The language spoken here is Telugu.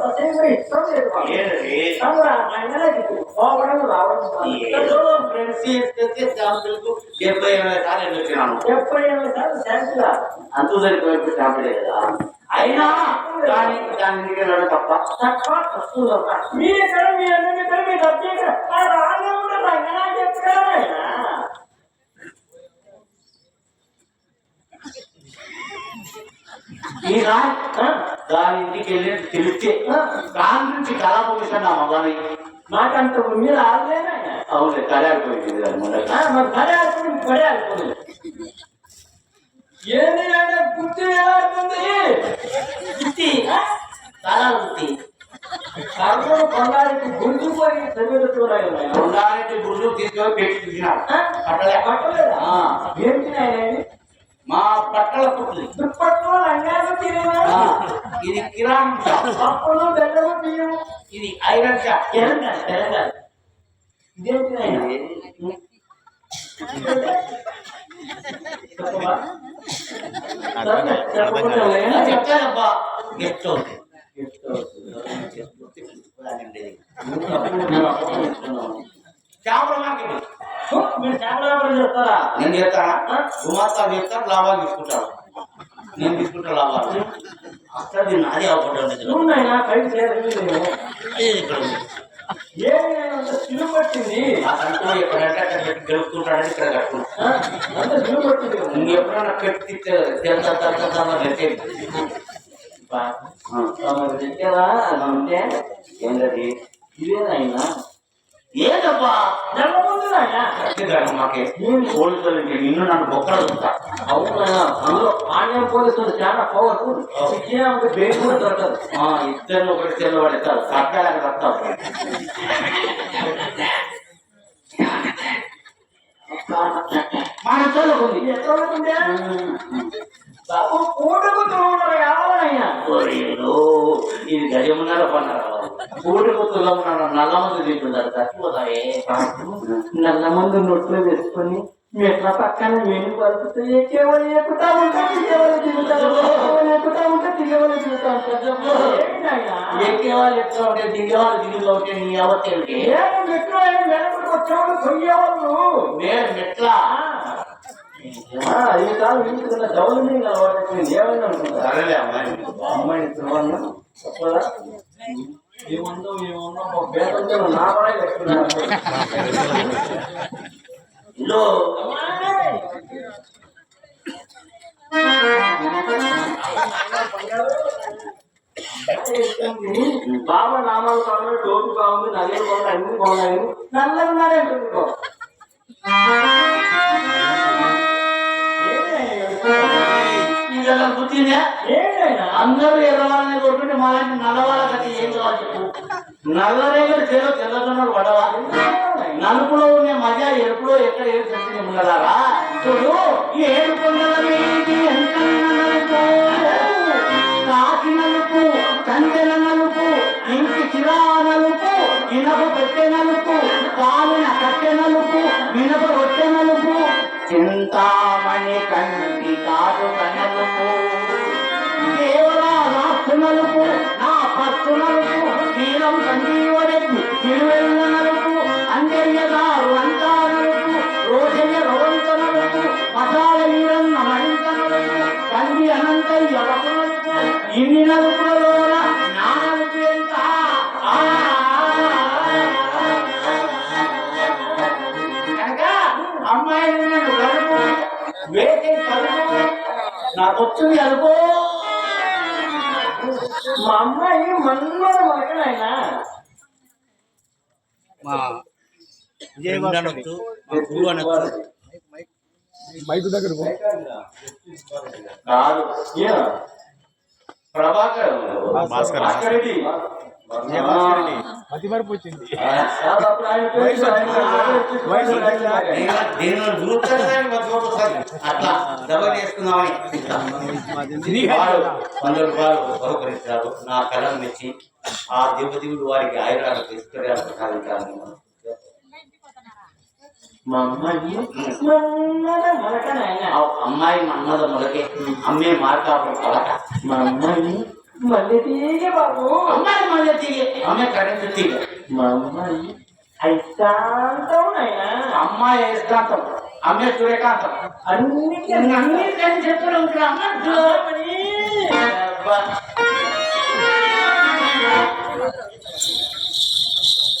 సత్యంగా ఇష్టం లేదు మాకు. ఏంటది డెబ్బై ఎనభై సార్లు వెళ్ళి అంతూ సరిపోయి శాంపులే కదా అయినా దాని దాని తప్ప తప్ప మీ ఎక్కడ మీ అన్న ఎక్కడ మీ రంగనా చెప్తారా ఈ రా దాని ఇంటికి వెళ్ళి తెలిస్తే దాని నుంచి కళా పొజిషన్ నా మగని. నాకంత ఉంది రాలేనా అవును మొదట. మరి పడే ఆడుకుని ఏంది అంటే గుర్తు ఎలాడుతుంది వృత్తి కళా వృత్తి సర్వం కొండారికి గుంజుకొని చదివేస్తున్నాయి ఉండాలంటే గుళ్ళు తీసుకొని పెట్టి చూసినాడు పట్టలే పట్టలేదా? ఏంటి నాయన మా పట్టల దుప్పట్లో ఇది కిరాణం పప్పులు బెల్లము బియ్యం ఇది ఐరన్ షాప్ తెలంగాణ తెలంగాణ ఇదేంటి నాయన చెప్పవా? చెప్పకుండా లేదా? చెప్తానబ్బా గెస్ట్ హౌస్ చేపల మార్కెట్ మీరు చాలా వ్యాపారం చేస్తారా నేను చేస్తానా గుమాస్తా చేస్తాను లాభాలు తీసుకుంటాను. నేను తీసుకుంటా లాభాలు. దీన్ని నాది అవ్వకూడదు నువ్వు నాయన పైకి చేరలేదు ఇక్కడ ఉంది. ఏమి నాయన అంత సిలువ పట్టింది కంట్లో ఎక్కడంటే అక్కడ పెట్టి గెలుపుకుంటాడని ఇక్కడ కట్టుకుంటాను ఆ? అంత సిలువ పట్టింది. నువ్వు ఎప్పుడైనా పెట్టి తెలుసా తెలుసా నెట్టేది అని అంటే ఏంటది ముందు కరెక్ట్గా మాకే. పోలీసులు నిన్ను నన్ను బొక్కలు చూస్తా అవునా? అందులో పాండ్యం పోలీసులు చాలా పవర్ఫుల్ బేస్ కూడా దొరకదు. ఇద్దరు ఒకటి తెల్ల పడతారు కట్టాలని వస్తావు మన చదువుకుంది ఇది ఎక్కడ ఉంటుందే బాబు కూటకు తోడు కావాలయ్యా ఒరేలో, ఇది గజమున్నారో పన్నారా పూటి కొత్తలో ఉన్నాడు నల్ల మంది తింటున్నారు తట్టుకోదాయే నల్ల మందు నొట్లు వేసుకొని మెట్ల పక్కన వెను పలుకుతూ ఎక్కేవాళ్ళు ఎక్కుతా ఉంటే దిగేవాళ్ళు దిగుతారు ఎక్కేవాళ్ళు ఎక్కుతా ఉంటే దిగేవాళ్ళు దిగుతారు ఏంటయ్యా? ఎక్కే వాళ్ళు ఎట్లా ఉంటే దిగే వాళ్ళు దిగులో ఉంటే నీ అవతే ఏమో మెట్రో అయిన వెనకకు వచ్చేవాళ్ళు కొయ్యేవాళ్ళు నేను మెట్లా? ఈ కాలం ఇంటికున్న డౌన్ మీద వాటికి ఏమైనా అనుకుంటా? అమ్మాయిని చెప్పదా ఏముందో ఏముందో ఒక బాబా నామాలు బాగున్నాయి టోపీ బాగుంది నగలు బాగుంది అన్ని బాగున్నాయి నల్లగా ఉన్నారే అంటుందో ఇంకా బుద్ధినే అందరూ ఎదవాలని కొట్టుకుంటే మాలాంటి నల్లవాళ్ళ నల్లవాళ్ళకి ఏం కావాలి చెప్పు? నల్లరేగలు చేలో తెల్లదన్నాడు పడవాలి. నలుపులో ఉండే మజా ఎరుపులో ఎక్కడ ఏం చెప్పింది ఉండదారా చూడు ఈ కాకి నలుపు కందెల నలుపు ఇంటి చిరా నలుపు ఇనప పెట్టె నలుపు పాలిన కట్టె నలుపు మినప రొట్టె నలుపు. చింతామణి కంటి కాదు కనలుపు కేవలా నలుపు నా పట్టు నలుపు నీలం సంజీవరెడ్డి తిరువెల్ల నలుపు అంజయ్యగారు అంతా నలుపు రోజయ్య రవంత నలుపు మసాల నీరన్న మరింత నలుపు తండ్రి అనంతయ్య ఒక నలుపు ఇన్ని నలుపులలోన నా నలుపు ఎంత? ఆ, కనుక అమ్మాయి నన్ను కలుపు వేసే కలుపు నాకు వచ్చింది అనుకో మా అమ్మాయి మన్మడ మలకనాయన మా విజయవాడ అనొచ్చు మా గురువు అనొచ్చు మైకు దగ్గర. కాదు ప్రభాకర్ భాస్కర్. రెడ్డి. మతి మరపు వచ్చింది. అట్లా వంద రూపాయలు బహుకరించారు నా కళను మెచ్చి ఆ దేవదేవుడు వారికి సాధించాలని మా అమ్మాయి మన్నద మొదకే అమ్మే మార్కాపు కలక మా అమ్మాయి మల్లె తీగ బాబు. అమ్మాయి మల్లె తీగ అమ్మాయి కరెంట్ తీగ మా అమ్మాయి అయస్కాంతం అమ్మాయి అయస్కాంతం అమ్మాయి సూర్యకాంతం. అన్నిటికీ అన్నిటికని చెప్పడం అమ్మాయి